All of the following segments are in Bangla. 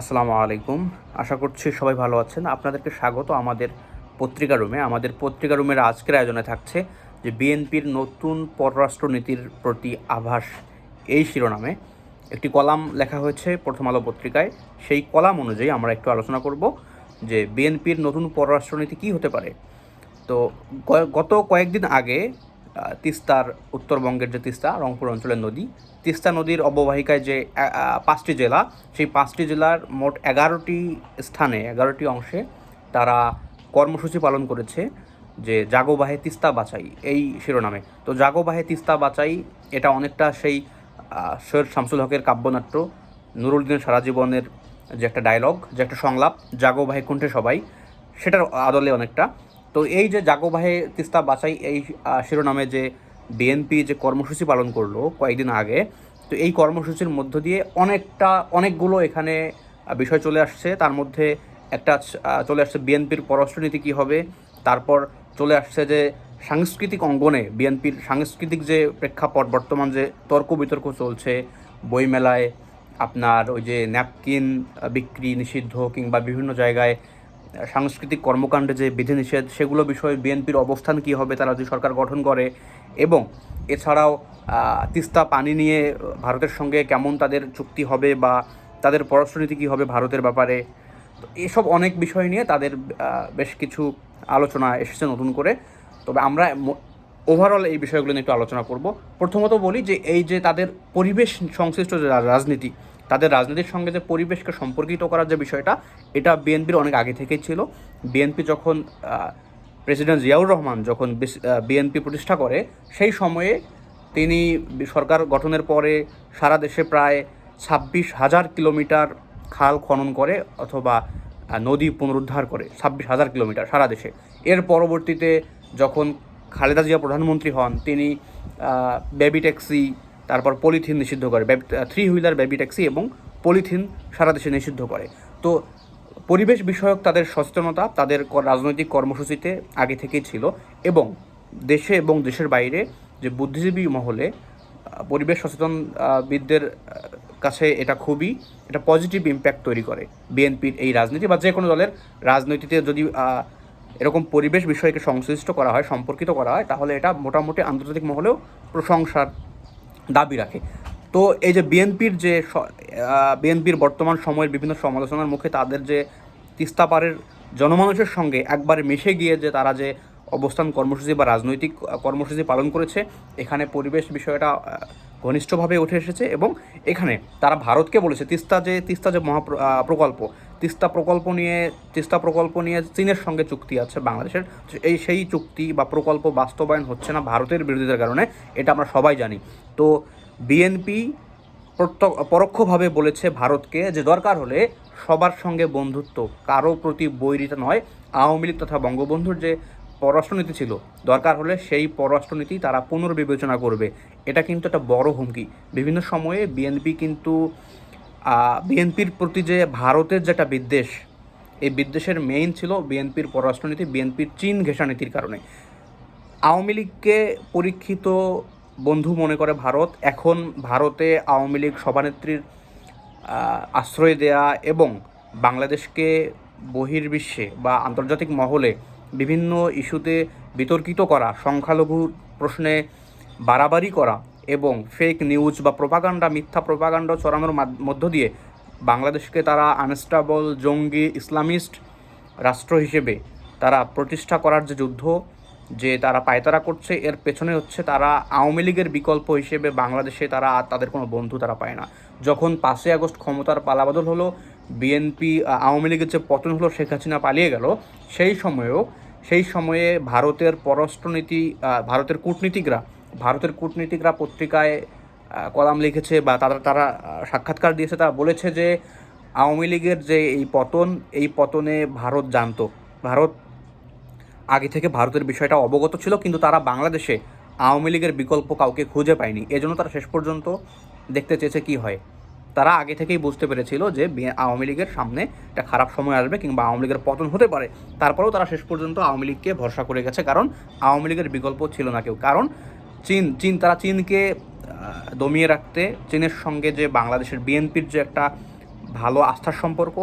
আসসালামু আলাইকুম। আশা করছি সবাই ভালো আছেন। আপনাদেরকে স্বাগত আমাদের পত্রিকা রুমে। আমাদের পত্রিকা রুমের আজকের আয়োজনে থাকছে যে বিএনপির নতুন পররাষ্ট্রনীতির প্রতি আভাস এই শিরোনামে। একটি কলাম লেখা হয়েছে প্রথম আলো পত্রিকায়। সেই কলাম অনুযায়ী আমরা একটু আলোচনা করব যে বিএনপির নতুন পররাষ্ট্রনীতি কী হতে পারে। তো গত কয়েকদিন আগে তিস্তার উত্তরবঙ্গের যে তিস্তা, রংপুর অঞ্চলের নদী, তিস্তা নদীর অববাহিকায় যে পাঁচটি জেলা, সেই পাঁচটি জেলার মোট এগারোটি স্থানে, এগারোটি অংশে তারা কর্মসূচি পালন করেছে যে জাগো বাহে তিস্তা বাঁচাই এই শিরোনামে। তো জাগো বাহে তিস্তা বাঁচাই এটা অনেকটা সেই সৈয়দ শামসুল হকের কাব্যনাট্য নুরুলদিনের সারা জীবনের যে একটা ডায়লগ যে একটা সংলাপ, জাগো কুণ্ঠে সবাই, সেটার আদলে অনেকটা। তো এই যে জাগোবাহে তিস্তা বাছাই এই শিরোনামে যে বিএনপি যে কর্মসূচি পালন করল কয়েকদিন আগে, তো এই কর্মসূচির মধ্য দিয়ে অনেকটা, অনেকগুলো এখানে বিষয় চলে আসছে। তার মধ্যে একটা চলে আসছে বিএনপির পররাষ্ট্রনীতি কী হবে? তারপর চলে আসছে যে সাংস্কৃতিক অঙ্গনে বিএনপির সাংস্কৃতিক যে প্রেক্ষাপট, বর্তমান যে তর্ক বিতর্ক চলছে, বইমেলায় আপনার ওই যে ন্যাপকিন বিক্রি নিষিদ্ধ কিংবা বিভিন্ন জায়গায় সাংস্কৃতিক কর্মকাণ্ডে যে বিধিনিষেধ, সেগুলো বিষয়ে বিএনপির অবস্থান কী হবে তারা যদি সরকার গঠন করে? এবং এছাড়াও তিস্তা পানি নিয়ে ভারতের সঙ্গে কেমন তাদের চুক্তি হবে বা তাদের পররাষ্ট্রনীতি কী হবে ভারতের ব্যাপারে? তো এসব অনেক বিষয় নিয়ে তাদের বেশ কিছু আলোচনা এসেছে নতুন করে। তবে আমরা ওভারঅল এই বিষয়গুলো নিয়ে একটু আলোচনা করব। প্রথমত বলি যে এই যে তাদের পরিবেশ সংশ্লিষ্ট যে রাজনীতি তাদের রাজনীতির সঙ্গে যে পরিবেশকে সম্পর্কিত করার যে বিষয়টা, এটা বিএনপির অনেক আগে থেকেই ছিল। বিএনপি যখন প্রেসিডেন্ট জিয়াউর রহমান যখন বিএনপি প্রতিষ্ঠা করে, সেই সময়ে তিনি সরকার গঠনের পরে সারা দেশে প্রায় ছাব্বিশ হাজার কিলোমিটার খাল খনন করে অথবা নদী পুনরুদ্ধার করে, ছাব্বিশ হাজার কিলোমিটার সারা দেশে। এর পরবর্তীতে যখন খালেদা জিয়া প্রধানমন্ত্রী হন, তিনি বেবি ট্যাক্সি তারপর পলিথিন নিষিদ্ধ করে। থ্রি হুইলার বেবি ট্যাক্সি এবং পলিথিন সারা দেশে নিষিদ্ধ করে। তো পরিবেশ বিষয়ক তাদের সচেতনতা, তাদের রাজনৈতিক কর্মসূচিতে আগে থেকেই ছিল এবং দেশে এবং দেশের বাইরে যে বুদ্ধিজীবী মহলে পরিবেশ সচেতন বিদদের কাছে এটা খুবই, এটা পজিটিভ ইম্প্যাক্ট তৈরি করে। বিএনপির এই রাজনীতি বা যে কোনো দলের রাজনীতিতে যদি এরকম পরিবেশ বিষয়কে সংশ্লিষ্ট করা হয়, সম্পর্কিত করা হয়, তাহলে এটা মোটামুটি আন্তর্জাতিক মহলেও প্রশংসার দাবি রাখে। তো এই যে বিএনপির যে বিএনপির বর্তমান সময়ের বিভিন্ন সমালোচনার মুখে তাদের যে তিস্তা পারের জনমানুষের সঙ্গে একবারে মিশে গিয়ে যে তারা যে অবস্থান কর্মসূচি বা রাজনৈতিক কর্মসূচি পালন করেছে, এখানে পরিবেশ বিষয়টা ঘনিষ্ঠভাবে উঠে এসেছে এবং এখানে তারা ভারতকে বলেছে, তিস্তা যে তিস্তা যে মহা প্রকল্প তিস্তা প্রকল্প নিয়ে, তিস্তা প্রকল্প নিয়ে চীনের সঙ্গে চুক্তি আছে, বাংলাদেশের। এই সেই চুক্তি বা প্রকল্প বাস্তবায়ন হচ্ছে না ভারতের বিরোধিতার কারণে, এটা আমরা সবাই জানি। তো বিএনপি পরোক্ষভাবে বলেছে ভারতকে যে দরকার হলে সবার সঙ্গে বন্ধুত্ব, কারও প্রতি বৈরিতা নয়। আওয়ামী লীগ তথা বঙ্গবন্ধুর যে পররাষ্ট্রনীতি ছিল, দরকার হলে সেই পররাষ্ট্রনীতি তারা পুনর্বিবেচনা করবে। এটা কিন্তু একটা বড় হুমকি। বিভিন্ন সময়ে বিএনপি কিন্তু বিএনপির প্রতি যে ভারতের যেটা বিদ্বেষ, এই বিদ্বেষের মেইন ছিল বিএনপির পররাষ্ট্রনীতি, বিএনপির চীন ঘেঁষা নীতির কারণে। আওয়ামী লীগকে পরীক্ষিত বন্ধু মনে করে ভারত। এখন ভারতে আওয়ামী লীগ সভানেত্রীর আশ্রয় দেয়া এবং বাংলাদেশকে বহির্বিশ্বে বা আন্তর্জাতিক মহলে বিভিন্ন ইস্যুতে বিতর্কিত করা সংখ্যালঘুর প্রশ্নে বাড়াবাড়ি করা এবং ফেক নিউজ বা প্রোপাগান্ডা মিথ্যা প্রোপাগান্ডা চড়ানোর মাধ- মধ্য দিয়ে বাংলাদেশকে তারা আনস্টাবল জঙ্গি ইসলামিস্ট রাষ্ট্র হিসেবে তারা প্রতিষ্ঠা করার যে যুদ্ধ যে তারা পায়তারা করছে, এর পেছনে হচ্ছে তারা আওয়ামী লীগের বিকল্প হিসেবে বাংলাদেশে তারা তাদের কোনো বন্ধু তারা পায় না। যখন পাঁচই আগস্ট ক্ষমতার পালাবদল হলো বিএনপি আওয়ামী লীগের যে পতন হলো, শেখ হাসিনা পালিয়ে গেল, সেই সময়েও, সেই সময়ে ভারতের পররাষ্ট্রনীতি ভারতের কূটনীতিকরা ভারতের কূটনীতিকরা পত্রিকায় কলাম লিখেছে বা তারা তারা সাক্ষাৎকার দিয়েছে, তারা বলেছে যে আওয়ামী লীগের যে এই পতন, এই পতনে ভারত জানতো। ভারত আগে থেকে ভারতের বিষয়টা অবগত ছিল, কিন্তু তারা বাংলাদেশে আওয়ামী লীগের বিকল্প কাউকে খুঁজে পায়নি। এজন্য তারা শেষ পর্যন্ত দেখতে চেয়েছে কি হয়। তারা আগে থেকেই বুঝতে পেরেছিল যে আওয়ামী লীগের সামনে একটা খারাপ সময় আসবে কিংবা আওয়ামী লীগের পতন হতে পারে। তারপরেও তারা শেষ পর্যন্ত আওয়ামী লীগকে ভরসা করে গেছে, কারণ আওয়ামী লীগের বিকল্প ছিল না কেউ। কারণ চীন চীন, তারা চীনকে দমিয়ে রাখতে, চীনের সঙ্গে যে বাংলাদেশের বিএনপির যে একটা ভালো আস্থার সম্পর্ক,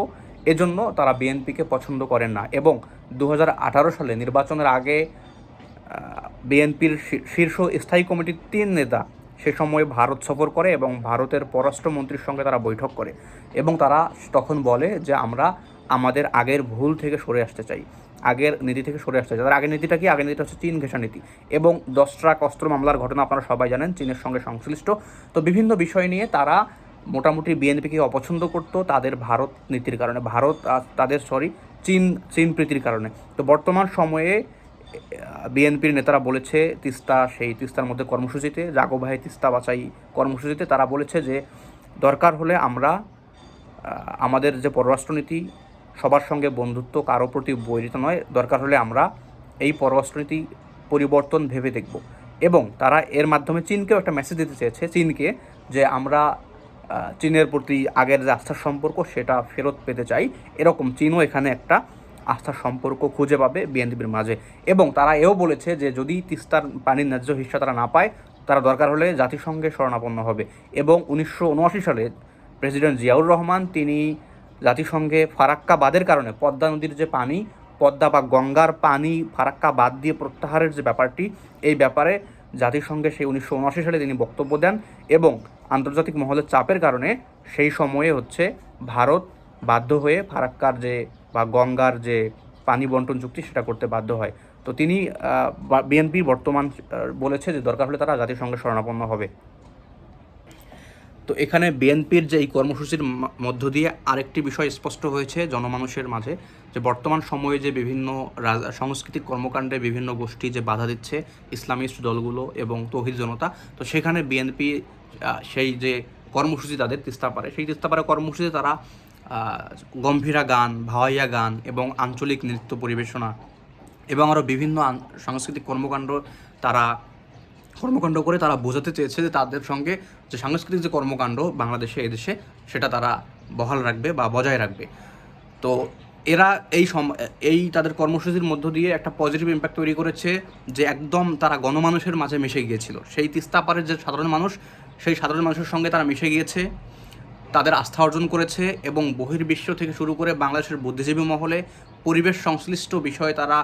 এজন্য তারা বিএনপিকে পছন্দ করেন না। এবং দু হাজার আঠারো সালে নির্বাচনের আগে বিএনপির শীর্ষ স্থায়ী কমিটির তিন নেতা সে সময় ভারত সফর করে এবং ভারতের পররাষ্ট্রমন্ত্রীর সঙ্গে তারা বৈঠক করে। এবং তারা তখন বলে যে, আমরা আমাদের আগের ভুল থেকে সরে আসতে চাই। আগের নীতি থেকে সরে আসতে চাই। তাদের আগের নীতিটা কি? আগের নীতিটা হচ্ছে চীন ঘেঁষা নীতি এবং দশ ট্রাক অস্ত্র মামলার ঘটনা আপনারা সবাই জানেন, চীনের সঙ্গে সংশ্লিষ্ট। তো বিভিন্ন বিষয় নিয়ে তারা মোটামুটি বিএনপিকে অপছন্দ করতো তাদের ভারত নীতির কারণে। ভারত তাদের সরি চীন চীন প্রীতির কারণে। তো বর্তমান সময়ে বিএনপির নেতারা বলেছে, তিস্তা, সেই তিস্তার মধ্যে কর্মসূচিতে, জাগো ভাই তিস্তা বাঁচাই কর্মসূচিতে, তারা বলেছে যে দরকার হলে আমরা আমাদের যে পররাষ্ট্রনীতি সবার সঙ্গে বন্ধুত্ব কারও প্রতি বৈরিত নয়। দরকার হলে আমরা এই পররাষ্ট্রনীতি পরিবর্তন ভেবে দেখব। এবং তারা এর মাধ্যমে চীনকেও একটা মেসেজ দিতে চেয়েছে, চীনকে, যে আমরা চীনের প্রতি আগের যে আস্থার সম্পর্ক, সেটা ফেরত পেতে চাই। এরকম চীনও এখানে একটা আস্থার সম্পর্ক খুঁজে পাবে বিএনপির মাঝে। এবং তারা এও বলেছে যে যদি তিস্তার পানির ন্যায্য হিস্সা তারা না পায়, তারা দরকার হলে জাতিসংঘে শরণাপন্ন হবে। এবং উনিশশো উনআশি সালে প্রেসিডেন্ট জিয়াউর রহমান, তিনি জাতিসংঘে ফারাক্কা বাদের কারণে পদ্মা নদীর যে পানি, পদ্মা বা গঙ্গার পানি ফারাক্কা বাদ দিয়ে প্রত্যাহারের যে ব্যাপারটি, এই ব্যাপারে জাতিসংঘে সেই উনিশশো উনআশি সালে তিনি বক্তব্য দেন এবং আন্তর্জাতিক মহলের চাপের কারণে সেই সময়ে হচ্ছে ভারত বাধ্য হয়ে ফারাক্কার যে বা গঙ্গার যে পানি বন্টন চুক্তি সেটা করতে বাধ্য হয়। তো তিনি বিএনপি বর্তমান বলেছে যে দরকার হলে তারা জাতিসংঘে শরণাপন্ন হবে। তো এখানে বিএনপির যে এই কর্মসূচির মধ্য দিয়ে আরেকটি বিষয় স্পষ্ট হয়েছে জনমানুষের মাঝে, যে বর্তমান সময়ে যে বিভিন্ন সাংস্কৃতিক কর্মকাণ্ডে বিভিন্ন গোষ্ঠী যে বাধা দিচ্ছে ইসলামিস্ট দলগুলো এবং তহিদ জনতা, তো সেখানে বিএনপি সেই যে কর্মসূচি তাদের তিস্তাপারে সেই তিস্তা তিস্তাপাড়া কর্মসূচিতে তারা গম্ভীরা গান, ভাওয়াইয়া গান এবং আঞ্চলিক নৃত্য পরিবেশনা এবং আরও বিভিন্ন সাংস্কৃতিক কর্মকাণ্ড তারা কর্মকাণ্ড করে তারা বোঝাতে চেয়েছে যে তাদের সঙ্গে যে সাংস্কৃতিক যে কর্মকাণ্ড বাংলাদেশে, এদেশে, সেটা তারা বহাল রাখবে বা বজায় রাখবে। তো এরা এই সম, এই তাদের কর্মসূচির মধ্য দিয়ে একটা পজিটিভ ইম্প্যাক্ট তৈরি করেছে যে একদম তারা গণমানুষের মাঝে মিশে গিয়েছিল। সেই তিস্তা পারের যে সাধারণ মানুষ, সেই সাধারণ মানুষের সঙ্গে তারা মিশে গিয়েছে। তাদের আস্থা অর্জন করেছে এবং বহির্বিশ্ব থেকে শুরু করে বাংলাদেশের বুদ্ধিজীবী মহলে পরিবেশ সংশ্লিষ্ট বিষয়ে তারা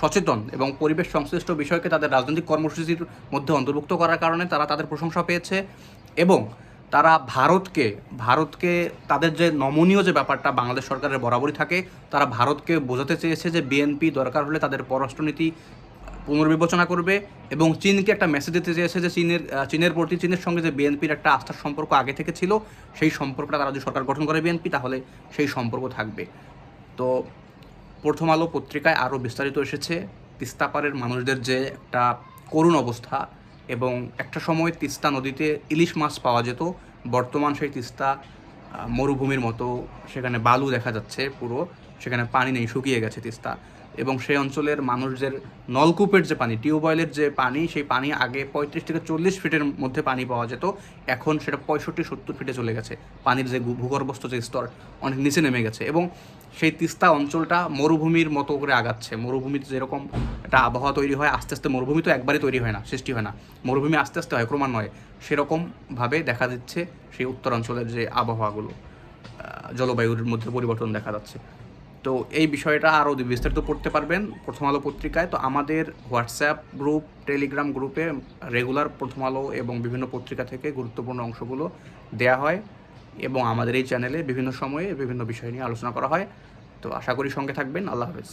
সচেতন এবং পরিবেশ সংশ্লিষ্ট বিষয়কে তাদের রাজনৈতিক কর্মসূচির মধ্যে অন্তর্ভুক্ত করার কারণে তারা তাদের প্রশংসা পেয়েছে এবং তারা ভারতকে ভারতকে তাদের যে নমনীয় যে ব্যাপারটা বাংলাদেশ সরকারের বরাবরই থাকে, তারা ভারতকে বোঝাতে চেয়েছে যে বিএনপি দরকার হলে তাদের পররাষ্ট্রনীতি পুনর্বিবেচনা করবে এবং চীনকে একটা মেসেজ দিতে চেয়েছে যে চীনের চীনের প্রতি চীনের সঙ্গে যে বিএনপির একটা আস্থার সম্পর্ক আগে থেকে ছিল, সেই সম্পর্কটা তারা যদি সরকার গঠন করে বিএনপি তাহলে সেই সম্পর্ক থাকবে। তো প্রথম আলো পত্রিকায় আরও বিস্তারিত এসেছে তিস্তাপাড়ের মানুষদের যে একটা করুণ অবস্থা এবং একটা সময় তিস্তা নদীতে ইলিশ মাছ পাওয়া যেত, বর্তমান সেই তিস্তা মরুভূমির মতো, সেখানে বালু দেখা যাচ্ছে পুরো। সেখানে পানি নেই, শুকিয়ে গেছে তিস্তা। এবং সেই অঞ্চলের মানুষদের নলকূপের যে পানি টিউবওয়েলের যে পানি, সেই পানি আগে পঁয়ত্রিশ থেকে চল্লিশ ফিটের মধ্যে পানি পাওয়া যেত। এখন সেটা পঁয়ষট্টি, সত্তর ফিটে চলে গেছে। পানির যে ভূগর্ভস্থ যে স্তর, অনেক নিচে নেমে গেছে। এবং সেই তিস্তা অঞ্চলটা মরুভূমির মতো করে আগাচ্ছে। মরুভূমিতে যেরকম একটা আবহাওয়া তৈরি হয়, আস্তে আস্তে মরুভূমি তো একবারে তৈরি হয় না, সৃষ্টি হয় না। মরুভূমি আস্তে আস্তে হয়, ক্রমান্বয়ে। সেরকমভাবে দেখা দিচ্ছে সেই উত্তরাঞ্চলের যে আবহাওয়াগুলো জলবায়ুর মধ্যে পরিবর্তন দেখা যাচ্ছে। তো এই বিষয়টা আরও বিস্তারিত পড়তে পারবেন প্রথম আলো পত্রিকায়। তো আমাদের হোয়াটসঅ্যাপ গ্রুপ, টেলিগ্রাম গ্রুপে রেগুলার প্রথম আলো এবং বিভিন্ন পত্রিকা থেকে গুরুত্বপূর্ণ অংশগুলো দেয়া হয় এবং আমাদের এই চ্যানেলে বিভিন্ন সময়ে বিভিন্ন বিষয় নিয়ে আলোচনা করা হয়। তো আশা করি সঙ্গে থাকবেন। আল্লাহ হাফেজ।